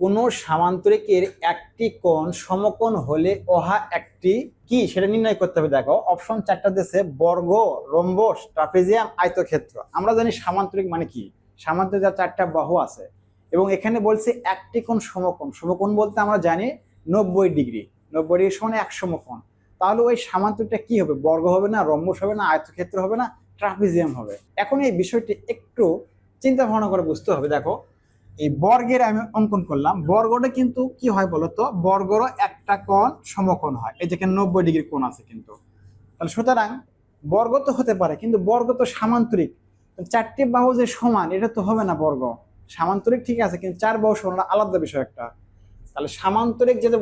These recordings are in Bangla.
কোনো সামান্তরিকের একটি কোণ সমকোণ হলে ওহা একটি কি? সেটা নির্ণয় করতে হবে। দেখো অপশন চারটা দেশে বর্গ রম্বস ট্রাপেজিয়াম, আয়তক্ষেত্র। আমরা জানি সামান্তরিক মানে কি? সামান্তরিক যার চারটা বাহু আছে। এবং এখানে বলছে একটি কোণ সমকোণ। সমকোণ বলতে আমরা জানি নব্বই ডিগ্রি। নব্বই ডিগ্রি সমান এক সমকোণ। তাহলে ওই সামান্তরিকটা কি হবে? বর্গ হবে না রম্বস হবে না, আয়তক্ষেত্র হবে না ট্রাফিজিয়াম হবে। এখন এই বিষয়টি একটু চিন্তা ভাবনা করে বুঝতে হবে। দেখো এই বর্গের আমি অঙ্কন করলাম। বর্গটা কিন্তু কি হয় বলতো? বর্গরও একটা কোণ সমকোণ হয়। এই যেখানে নব্বই ডিগ্রি কোণ আছে কিন্তু। তাহলে সুতরাং বর্গ তো হতে পারে, কিন্তু বর্গ তো সামান্তরিক। চারটি বাহু যে সমান, এটা তো হবে না বর্গ। সামান্তরিক ঠিক আছে, কিন্তু চার বাহু সমান আলাদা বিষয় একটা। তাহলে সামান্তরিক যেটা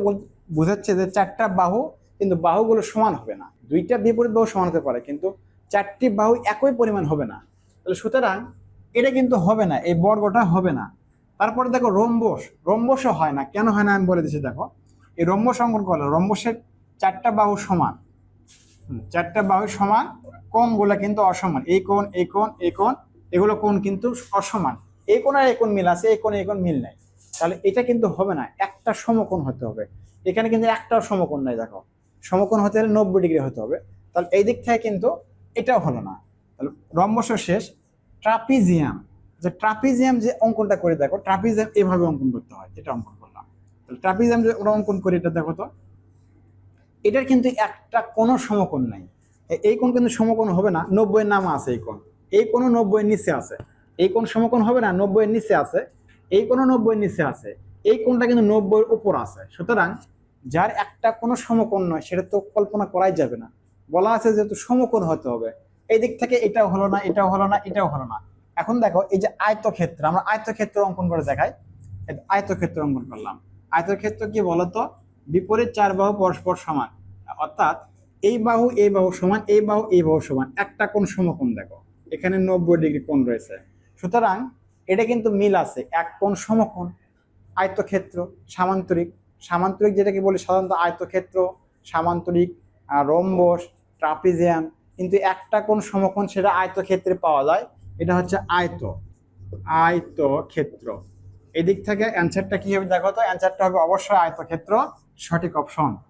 বোঝাচ্ছে যে চারটা বাহু, কিন্তু বাহুগুলো সমান হবে না। দুইটা বিপরীত বাহু সমান হতে পারে, কিন্তু চারটি বাহু একই পরিমাণ হবে না। তাহলে সুতরাং এটা কিন্তু হবে না, এই বর্গটা হবে না। তারপরে দেখো রম্বস, রম্বসও হয় না। কেন হয় না আমি বলে দিচ্ছি দেখো। এই রম্বস অঙ্কন করলে রম্বসের চারটা বাহু সমান। চারটা বাহু সমান, কোণগুলো কিন্তু অসমান। এই কোণ এই কোণ এই কোণ, এগুলো কোণ কিন্তু অসমান। এই কোণ আর এই কোণ মিল আছে, এই কোণ এই কোণ মিল নাই। তাহলে এটা কিন্তু হবে না, একটা সমকোণ হতে হবে। এখানে কিন্তু একটাও সমকোণ নাই দেখো। সমকোণ হতে হলে নব্বই ডিগ্রি হতে হবে। তাহলে এই দিক থেকে কিন্তু এটাও হলো না। তাহলে রম্বস শেষ। ট্রাপিজিয়াম যে ট্রাপিজিয়াম যে অঙ্কনটা করে দেখো ট্রাপিজিয়াম এভাবে অঙ্কন করতে হয়, এটা অঙ্কন করলাম। তাহলে ট্রাপিজিয়াম যে ওরা অঙ্কন করে, এটা দেখো তো, এটার কিন্তু একটা কোনো সমকোণ নাই। এই কোণ কিন্তু সমকোণ হবে না, নব্বইয়ের নাম আছে এই কোণ। এই কোনো নব্বইয়ের নিচে আছে। এই কোণ সমকোণ হবে না, নব্বইয়ের নিচে আছে। এই কোনো নব্বইয়ের নিচে আছে। এই কোণটা কিন্তু নব্বইয়ের উপর আছে। সুতরাং যার একটা কোনো সমকোণ নয়, সেটা তো কল্পনা করাই যাবে না। বলা আছে যেহেতু সমকোণ হতে হবে। এই দিক থেকে এটাও হলো না, এটাও হলো না, এটাও হলো না। এখন দেখো, এই যে আয়তক্ষেত্র, আমরা আয়তক্ষেত্র অঙ্কন করে দেখাই। আয়তক্ষেত্র অঙ্কন করলাম। আয়তক্ষেত্র কি বলতো? বিপরীত চার বাহু পরস্পর সমান। অর্থাৎ এই বাহু এই বাহু সমান, এই বাহু এই বাহু সমান। একটা কোণ সমকোণ দেখো। এখানে নব্বই ডিগ্রি কোণ রয়েছে। সুতরাং এটা কিন্তু মিল আছে। এক কোণ সমকোণ, আয়তক্ষেত্র, সামান্তরিক। সামান্তরিক যেটাকে বলি সাধারণত আয়তক্ষেত্র, সামান্তরিক রম্বস, ট্রাপিজিয়াম। কিন্তু একটা কোণ সমকোণ, সেটা আয়তক্ষেত্রে পাওয়া যায়। এটা হচ্ছে আয়ত আয়ত ক্ষেত্র এদিক থেকে অ্যান্সারটা কি হবে দেখো তো? অ্যান্সারটা হবে অবশ্যই আয়ত ক্ষেত্র সঠিক অপশন